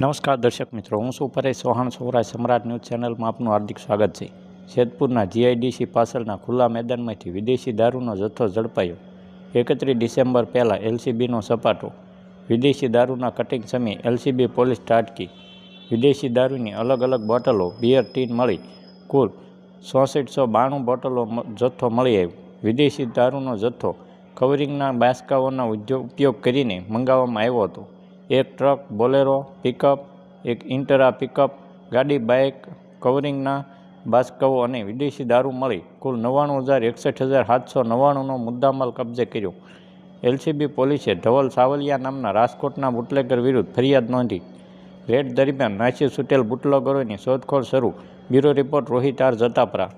નમસ્કાર દર્શક મિત્રો, હું છું પરેશ ચૌહાણ, સૌરાષ્ટ્ર સમ્રાટ ન્યૂઝ ચેનલમાં આપનું હાર્દિક સ્વાગત છે. જેતપુરના જીઆઈડીસી પાસલના ખુલ્લા મેદાનમાંથી વિદેશી દારૂનો જથ્થો ઝડપાયો. એકત્રીસ ડિસેમ્બર પહેલાં એલસીબીનો સપાટો. વિદેશી દારૂના કટિંગ સમયે એલસીબી પોલીસ ટાટકી. વિદેશી દારૂની અલગ અલગ બોટલો, બિયર, ટીન મળી. કુલ ચોસઠસો બાણું બોટલો જથ્થો મળી આવ્યો. વિદેશી દારૂનો જથ્થો કવરિંગના બાસકાઓના ઉપયોગ કરીને મંગાવવામાં આવ્યો હતો. એક ટ્રક, બોલેરો, પિકઅપ, એક ઇન્ટરા પિકઅપ, ગાડી, બાઇક, કવરિંગના બાસ્કવો અને વિદેશી દારૂ મળી. કુલ નવ્વાણું હજાર એકસઠ હજાર સાતસો નવ્વાણુંનો મુદ્દામાલ કબજે કર્યો. એલસીબી પોલીસે ધવલ સાવલિયા નામના રાજકોટના બુટલેગર વિરુદ્ધ ફરિયાદ નોંધી. રેડ દરમિયાન નાસી છૂટેલ બુટલેગરોની શોધખોળ શરૂ. Bureau report Rohit R Jatapara.